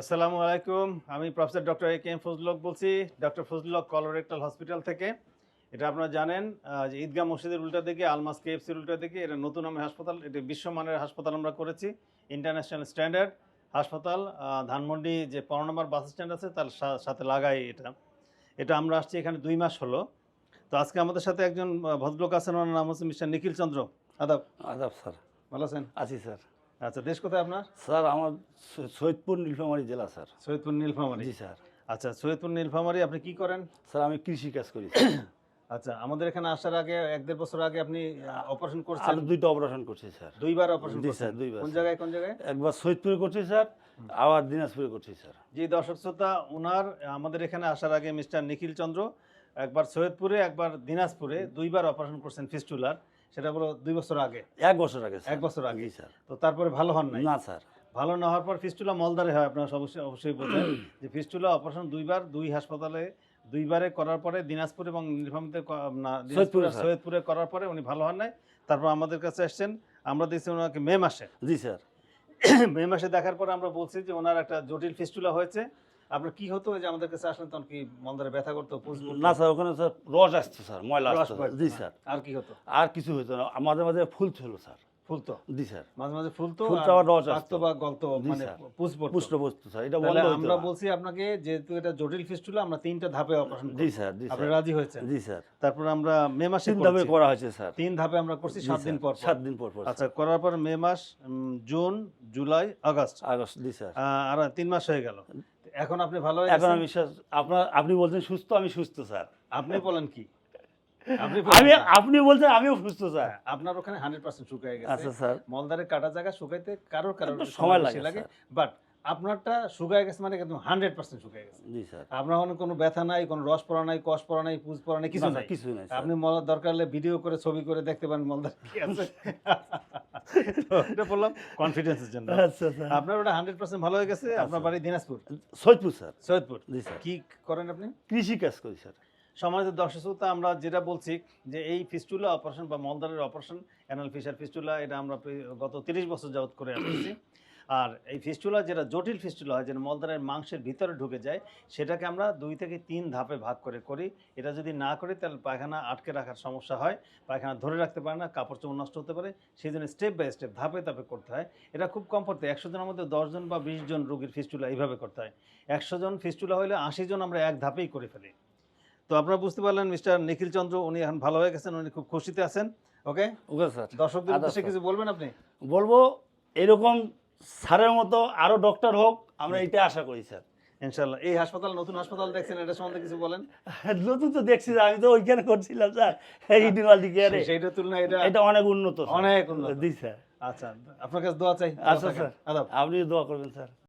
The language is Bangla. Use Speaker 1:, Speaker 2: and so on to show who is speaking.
Speaker 1: আসসালামু আলাইকুম। আমি professor doctor A K M ফজলক বলছি ডক্টর ফজলক কলোরেক্টাল হসপিটাল থেকে। এটা আপনারা জানেন যে ঈদগাহ মসজিদের উল্টা দিকে আলমাস কে কেএফসির উল্টা দিকে এটা নতুন নামে হাসপাতাল এটা বিশ্বমানের হাসপাতাল আমরা করেছি ইন্টারন্যাশনাল স্ট্যান্ডার্ড হাসপাতাল ধানমন্ডি যে পনেরো নম্বর বাস স্ট্যান্ড আছে তার সাথে লাগাই এটা। এটা আমরা আসছি এখানে দুই মাস হলো। তো আজকে আমাদের সাথে একজন ভদ্রলোক আছেন ওনার নাম হচ্ছে মিস্টার নিখিল চন্দ্র। আদাব।
Speaker 2: আদাব স্যার।
Speaker 1: ভালো আছেন?
Speaker 2: আছি স্যার।
Speaker 1: আচ্ছা দেশ কোথায় আপনার?
Speaker 2: স্যার আমার সৈয়দপুর নীলফামারী জেলা স্যার।
Speaker 1: সৈয়দপুর নীলফামারী?
Speaker 2: জি স্যার।
Speaker 1: আচ্ছা সৈয়দপুর নীলফামারী আপনি কি করেন?
Speaker 2: স্যার আমি কৃষি কাজ করি
Speaker 1: আচ্ছা আমাদের এখানে আসার আগে এক দেড় বছর আগে আপনি অপারেশন করছেন?
Speaker 2: আর দুইটা অপারেশন করছি স্যার।
Speaker 1: দুইবার অপারেশন
Speaker 2: জি
Speaker 1: করছেন?
Speaker 2: স্যার দুইবার
Speaker 1: কোন জায়গায় কোন জায়গায়?
Speaker 2: একবার সৈয়দপুরে করছি স্যার। আবার দিনাজপুরে করছি স্যার।
Speaker 1: জি দর্শক শ্রোতা ওনার আমাদের এখানে আসার আগে মিস্টার নিখিল চন্দ্র একবার সৈয়দপুরে একবার দিনাজপুরে দুইবার অপারেশন করছেন ফিস্টুলার। সেটা হলো দুই বছর আগে?
Speaker 2: এক বছর আগে
Speaker 1: এক বছর আগে।
Speaker 2: স্যার।
Speaker 1: তো তারপরে ভালো হন নাই?
Speaker 2: না স্যার।
Speaker 1: ভালো না হওয়ার পর ফিস্টুলা মলদারে হয় আপনারা অবশ্যই অবশ্যই বোঝেন যে ফিস্টুলা অপারেশন দুইবার দুই হাসপাতালে দুইবারে করার পরে দিনাজপুর এবং নীলফামারীতে না দিনাজপুর
Speaker 2: সৈয়দপুরে,
Speaker 1: সৈয়দপুরে করার পরে উনি ভালো হন নাই। তারপর আমাদের কাছে আসছেন আমরা দেখছি ওনাকে মে মাসে।
Speaker 2: জি স্যার।
Speaker 1: মে মাসে দেখার পরে আমরা বলছি যে ওনার একটা জটিল ফিস্টুলা হয়েছে। আপনার কি হতো যে আমাদের কাছে আসলেন তখন কি মন্দারে ব্যথা করতো
Speaker 2: না স্যার ওখানে স্যার রস আসছে স্যার ময়লা
Speaker 1: পড়তো,
Speaker 2: জি। স্যার।
Speaker 1: আর কি হতো?
Speaker 2: আর কিছু হতো না। মাঝে মাঝে ফুল ছিল স্যার।
Speaker 1: ফুলতো?
Speaker 2: জি স্যার।
Speaker 1: মাঝে মাঝে ফুলতো
Speaker 2: ফুলতো আবার রস আসতো।
Speaker 1: বা গলতো মানে
Speaker 2: স্যার। পুষ্ট বস্তু স্যার এটা বন্ধ হতো
Speaker 1: আমরা বলছি আপনাকে যেহেতু এটা জটিল ফিস্টুলা আমরা তিনটা ধাপে অপারেশন
Speaker 2: জি স্যার জি
Speaker 1: আপনি রাজি হয়েছেন?
Speaker 2: জি স্যার।
Speaker 1: তারপর আমরা মে মাসে
Speaker 2: তিন ধাপে করা হয়েছে স্যার।
Speaker 1: তিন ধাপে আমরা করছি সাত দিন পর।
Speaker 2: সাত দিন পর পর
Speaker 1: আচ্ছা করার পর মে মাস জুন জুলাই আগস্ট।
Speaker 2: আগস্ট জি স্যার।
Speaker 1: আর তিন মাস হয়ে গেল। এখন আপনি ভালো হয়ে
Speaker 2: এখন আমি বিশ্বাস আপনার আপনি বলছেন সুস্থ আমি সুস্থ স্যার।
Speaker 1: আপনি বলেন কি? আপনি
Speaker 2: আমি আপনি বলছেন আমিও সুস্থ স্যার।
Speaker 1: হ্যাঁ, আপনার ওখানে হান্ড্রেড পার্সেন্ট শুকিয়ে গেছে।
Speaker 2: আচ্ছা স্যার।
Speaker 1: মলদারে কাটা জায়গা শুকাইতে কারোর কারোর
Speaker 2: সময় লাগে,
Speaker 1: বাট আপনারটা শুকায় গেছে মানে একদম হান্ড্রেড পার্সেন্ট শুকিয়ে গেছে।
Speaker 2: জি স্যার।
Speaker 1: আপনার ওখানে কোনো ব্যথা নাই কোনো রস পড়া নাই কষ পড়া নাই পুজ পড়া নাই কিছু নাই।
Speaker 2: কিছু নাই
Speaker 1: আপনি মল দরকার হলে ভিডিও করে ছবি করে দেখতে পারেন মলদার কি আছে। এটা বললাম কনফিডেন্সের জন্য।
Speaker 2: আচ্ছা
Speaker 1: আপনার ওটা হান্ড্রেড পার্সেন্ট ভালো হয়ে গেছে আপনার বাড়ি দিনাজপুর?
Speaker 2: সৈয়দপুর স্যার।
Speaker 1: সৈয়দপুর।
Speaker 2: জি স্যার।
Speaker 1: কি করেন আপনি?
Speaker 2: কৃষি কাজ করি স্যার।
Speaker 1: সমাজের দর্শক শ্রোতা আমরা যেটা বলছি যে এই ফিস্টুলা অপারেশন বা মলদারের অপারেশন অ্যানাল ফিশার ফিস্টুলা এটা আমরা গত তিরিশ বছর যাবত করে আসছি আর এই ফিস্টুলা যেটা জটিল ফিস্টুলা হয় যেটা মলদারের মাংসের ভিতরে ঢুকে যায় সেটাকে আমরা দুই থেকে তিন ধাপে ভাগ করে করি। এটা যদি না করি তাহলে পায়খানা আটকে রাখার সমস্যা হয়। পায়খানা ধরে রাখতে পারে না কাপড় চোপড় নষ্ট হতে পারে। সেই জন্য স্টেপ বাই স্টেপ ধাপে ধাপে করতে হয়। এটা খুব কম করতে একশো জনের মধ্যে দশজন বা বিশ জন রোগীর ফিস্টুলা এইভাবে করতে হয়। একশো জন ফিস্টুলা হলে আশি জন আমরা এক ধাপেই করে ফেলি। তো আপনারা বুঝতে পারলেন মিস্টার নিখিল চন্দ্র উনি এখন ভালো হয়ে গেছেন উনি খুব খুশিতে আছেন। Okay
Speaker 2: okay sir.
Speaker 1: দর্শকদের উদ্দেশ্যে কিছু বলবেন আপনি?
Speaker 2: বলব এরকম স্যারের মতো আরও ডক্টর হোক আমরা এটা আশা করি স্যার।
Speaker 1: ইনশাল্লাহ। এই হাসপাতাল নতুন হাসপাতাল দেখছেন এটা সম্বন্ধে কিছু বলেন?
Speaker 2: নতুন তো দেখছি আমি তো ওইখানে করছিলাম স্যার। এই ইউনিভার্সিটি কেয়ারে
Speaker 1: সেইটার তুলনায় এটা
Speaker 2: এটা অনেক উন্নত
Speaker 1: অনেক উন্নত।
Speaker 2: জি স্যার।
Speaker 1: আচ্ছা আপনার কাছে দোয়া চাই।
Speaker 2: আচ্ছা স্যার। আপনি দোয়া করবেন স্যার।